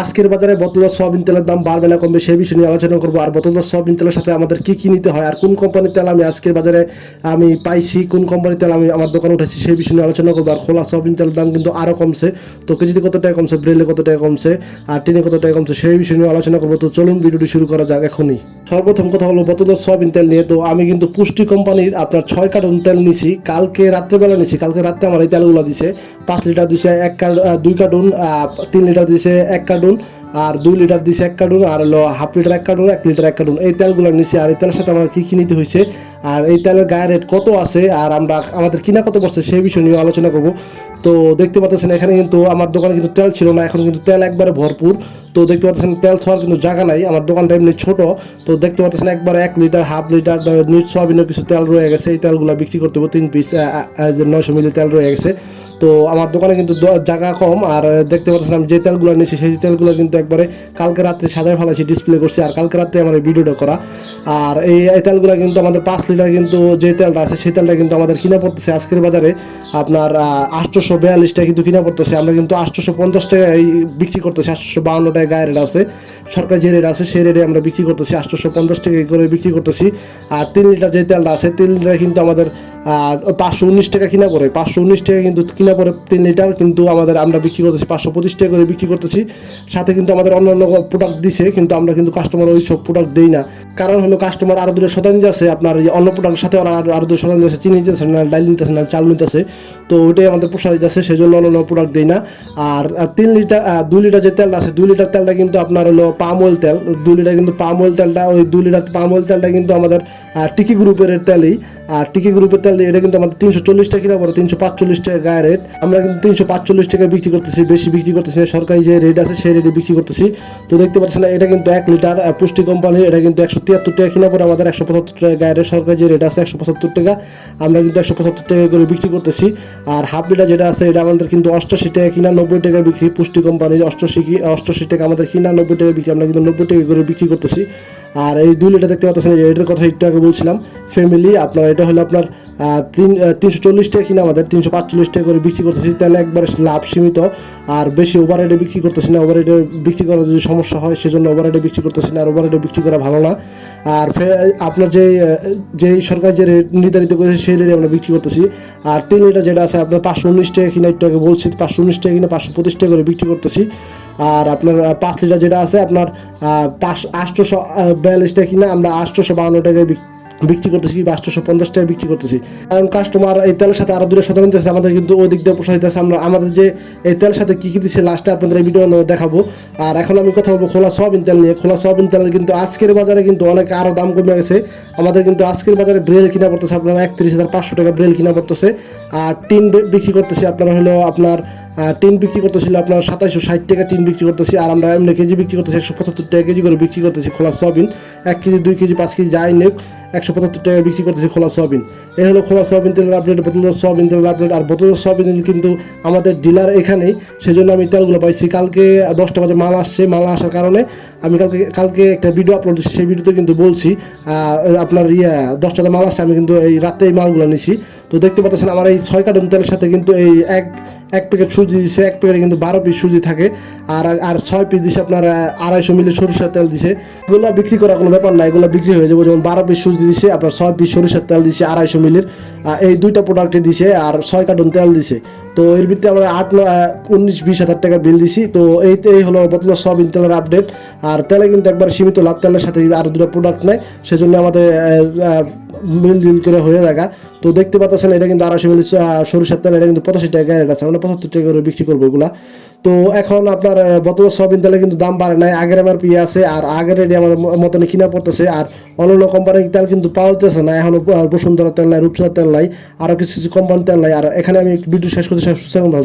আজকের বাজারে বোতলজাত সয়াবিন তেলের দাম বাড়বে না কমবে সেই বিষয় নিয়ে আলোচনা করব। আর বোতলজাত সয়াবিন তেলের সাথে আমাদের কি কি নিতে হয়? আর কোন কোম্পানির তেল আমি আজকের বাজারে আমি পাইছি? কোন কোম্পানির তেল আমি আমার দোকানে উঠেছি? সেই বিষয় নিয়ে আলোচনা করব। আর খোলা সয়াবিন তেলের দাম কিন্তু আরও কমছে। তো কেজিতে কত টাকা কমছে? ব্রেলে কত টাকা কমছে? আর টিনে কত টাকা কমছে? সেই বিষয় নিয়ে আলোচনা করব। তো চলুন ভিডিওটি শুরু করা যাক এখনই। সর্বপ্রথম কথা হলো বোতলজাত সয়াবিন তেল নিয়ে। তো আমি কিন্তু পুষ্টি কোম্পানির আপনার ছয় কার্টন তেল নিছি। কালকে রাত্রেবেলা নিছি। কালকে রাত্রে আমার এই তেলগুলো দিছে। পাঁচ লিটার দিছে এক দুই কার্টুন তিন লিটার দিছে এক কার্টুন, আর দুই লিটার দিছে এক কার্টুন, আর হাফ লিটার এক কার্টুন, এক লিটার এক কার্টুন। এই তেলগুলো নিছি, আর এই তেলের সাথে আমার কী কী নিতে হয়েছে আর এই তেলের গায়ের রেট কত আছে? আর আমরা আমাদের কিনা কত পড়ছে সেই বিষয় নিয়ে আলোচনা করব। তো দেখতে পাচ্ছেন এখানে কিন্তু আমার দোকানে কিন্তু তেল ছিল না, এখন কিন্তু তেল একবারে ভরপুর। তো দেখতে পাচ্ছেন তেল থাকার কিন্তু জায়গা নাই, আমার দোকানটা এমনি ছোট। তো দেখতে পাচ্ছেন একবার এক লিটার হাফ লিটার নিট সয়াবিনের কিছু তেল রয়ে গেছে। এই তেলগুলো বিক্রি করতে হবে, তিন পিস নয়শো মিলি তেল রয়ে গেছে। তো আমার দোকানে কিন্তু জায়গা কম, আর দেখতে পাচ্ছেন আমি যে তেলগুলো নিয়েছি, সেই তেলগুলো কিন্তু একবারে কালকে রাত্রে সাজায় ফেলাছি ডিসপ্লে করছি, আর কালকে রাত্রে আমার ভিডিওটা করা। আর এই তেলগুলো কিন্তু আমাদের পাঁচ লিটার কিন্তু যে তেলটা আছে, সেই তেলটা কিন্তু আমাদের কিনা পড়তেছে। আজকের বাজারে আপনার আটশোশো বিয়াল্লিশটা কিন্তু কিনা পড়তেছে। আমরা কিন্তু আটশোশো পঞ্চাশ টাকায় বিক্রি করতেছি। আটশোশো বাউন্ন টাকায় গায়ে রেট আছে, সরকার যে রেট আছে, সেই রেটে আমরা বিক্রি করতেছি। আটশোশো পঞ্চাশ টাকা করে বিক্রি করতেছি। আর তিন লিটার যে তেলটা আছে, তিন লিটার কিন্তু আমাদের আর পাঁচশো উনিশ টাকা কিনা পড়ে পাঁচশো উনিশ টাকা কিন্তু কিনা পড়ে তিন লিটার কিন্তু আমাদের আমরা বিক্রি করতেছি, পাঁচশো পঁচিশ টাকা করে বিক্রি করতেছি। সাথে কিন্তু আমাদের অন্যান্য প্রোডাক্ট দিছে, কিন্তু আমরা কিন্তু কাস্টমার ওই সব প্রোডাক্ট দিই না। কারণ হলো কাস্টমার আরও দূরে শতাংশ আছে আপনার অন্য প্রোডাক্টের সাথে ওরা আরও দূরে শতাংশ আছে চিনি নিতেছে না, ডাইল নিতেছে না, চাল নিতেছে তো ওইটাই আমাদের প্রসারিত দিতেছে সেই জন্য অন্য প্রোডাক্ট দিই না। আর আর তিন লিটার দুই লিটার যে তেলটা আছে, দুই লিটার তেলটা কিন্তু আপনার হলো পাম অয়েল তেল। দুই লিটার কিন্তু পাম অয়েল তেলটা, ওই দুই লিটার পাম অয়েল তেলটা কিন্তু আমাদের টিকি গ্রুপের তেলই। আর টিকি গ্রুপের তেল এটা কিন্তু আমাদের তিনশো চল্লিশ টাকা কিনা পড়ে তিনশো পাঁচচল্লিশ টাকা গায়ে রেট আমরা কিন্তু তিনশো পাঁচচল্লিশ টাকা বিক্রি করতেছি, বেশি বিক্রি করতেছি না। সরকারি যে রেট আছে, সেই রেটে বিক্রি করতেছি। তো দেখতে পাচ্ছেন, এটা কিন্তু এক লিটার পুষ্টি কোম্পানির এটা কিন্তু একশো তিয়াত্তর টাকা কিনা পরে আমাদের একশো পঁচাত্তর টাকা গায়ে রেট সরকারি যে রেট আছে, একশো পঁচাত্তর টাকা, আমরা কিন্তু একশো পঁচাত্তর টাকা করে বিক্রি করতেছি। আর হাফ লিটার যেটা আছে, এটা আমাদের কিন্তু অষ্টাশি টাকা কিনা, নব্বই টাকা বিক্রি, পুষ্টি কোম্পানির অষ্টাশি অষ্টাশি টাকা আমাদের কিনা, নব্বই টাকা বিক্রি, আমরা কিন্তু নব্বই টাকা করে বিক্রি করতেছি। আর এই দুই লিটার দেখতে পাচ্ছেন এটার কথা একটু আগে বলছিলাম ফ্যামিলি আপনার এটা হলো আপনার তিন তিনশো চল্লিশ টাকা কিনা আমাদের তিনশো পাঁচচল্লিশ টাকা করে বিক্রি করতেছি তাহলে একবারে লাভ সীমিত, আর বেশি ওভার রেটে বিক্রি করতেছি না ওভার রেটে বিক্রি করার যদি সমস্যা হয়, সেজন্য ওভার রেটে বিক্রি করতেছি না, আর ওভার রেটে বিক্রি করা ভালো না। আর আপনার যে যে সরকার যে রেট নির্ধারিত করেছে, সেই রেটে আমরা বিক্রি করতেছি। আর তিন লিটার যেটা আছে, আপনার পাঁচশো উনিশ টাকা কিনা একটু আগে বলছি, পাঁচশো উনিশ টাকা কিনা পাঁচশো পঁচিশ টাকা করে বিক্রি করতেছি। আর আপনার পাঁচ লিটার যেটা আছে, আপনার পাঁচ আটশোশো বিয়াল্লিশ টাকা কিনা আমরা আটশোশো বাউন্ন টাকায় বিক- বিক্রি করতেছি বা আটশোশো পঞ্চাশ টাকায় বিক্রি করতেছি। কারণ কাস্টমার এই তেলের সাথে আরও দূরে শতাংশ নিতেছে, আমাদের কিন্তু ওই দিক দিয়ে প্রসারিত আছে। আমরা, আমাদের যে এই তেলের সাথে কী কী দিচ্ছে লাস্টে আপনাদের ভিডিও দেখাবো। আর এখন আমি কথা বলব খোলা সয়াবিন তেল নিয়ে। খোলা সয়াবিন তেল কিন্তু আজকের বাজারে কিন্তু অনেক আরও দাম কমে গেছে। আমাদের কিন্তু আজকের বাজারে ব্রেল কিনা পড়তেছে, আপনার একত্রিশ হাজার পাঁচশো টাকা ব্রেল কিনা পড়তেছে। আর টিন বিক্রি করতেছে, আপনার হলো আপনার টিন বিক্রি করতেছিল আপনার সাতাইশশো ষাট টাকা টিন বিক্রি করতেছি। আর আমরা এমনি কেজি বিক্রি করতেছি একশো পঁচাত্তর টাকা কেজি করে বিক্রি করতেছি খোলা সয়াবিন। এক কেজি, দুই কেজি, পাঁচ কেজি, যাই নেক। একশো পঁচাত্তর টাকা বিক্রি করতেছি খোলা সয়াবিন। এই হলো খোলা সয়াবিন তেলের আপডেট বোতল সয়াবিন তেলের আপডেট আর বোতল সয়াবিন তেল কিন্তু আমাদের ডিলার এখানেই সেই জন্য আমি তেলগুলো পাইছি। কালকে দশটা বাজে মাল আসছে, মাল আসার কারণে আমি কালকে কালকে একটা ভিডিও আপলোড সেই ভিডিওতে কিন্তু বলছি আপনার ইয়ে দশটাতে মাল আসছে, আমি কিন্তু এই রাতে এই মালগুলো নিছি। তো দেখতে পাচ্ছেন আমার এই ছয় কার্টন তেলের সাথে কিন্তু এই এক এক প্যাকেট সুজি দিছে, এক প্যাকেটে কিন্তু বারো পিস সুজি থাকে, আর আর ছয় পিস দিছে আপনার, আড়াইশো মিলি সরিষার তেল দিছে। এগুলো বিক্রি করার কোনো ব্যাপার না এগুলো বিক্রি হয়ে যাবে, যেমন বারো পিস সুজি দিছে, আপনার ছয় পিস সরিষার তেল দিছে, আড়াইশো মিলির। এই দুইটা প্রোডাক্টে দিছে আর ছয় কার্টন তেল দিছে। তো এর ভিত্তিতে আমরা আট উনিশ, বিশ হাজার টাকা বিল দিছি। তো এই এই হলো বোতল সব তেলের আপডেট আর তেলে কিন্তু একবার সীমিত লাভ তেলের সাথে আরও দুটো প্রোডাক্ট নেয়, সেজন্য আমাদের মিল দিল করে হয়ে থাকা। তো দেখতে পাচ্ছেন, এটা কিন্তু আড়াইশো মিলি সরিষার তেল, এটা কিন্তু পঁচাশি টাকা রেট আছে। আমরা পঁচাত্তর টাকা করে বিক্রি করব এগুলা। তো এখন আপনার বোতল সয়াবিন তেলে কিন্তু দাম বাড়ে নাই। আগের আমার পি আছে, আর আগের রেডি আমার মতনে কিনা পড়তেছে। আর অন্যান্য কোম্পানির তেল কিন্তু পাওয়া না। এখন বসুন্ধরা তেল নাই, রূপসা তেল নাই আরও কিছু কিছু কোম্পানির তেল নাই। আর এখানে আমি ভিডিও শেষ করতে শেষ ভালো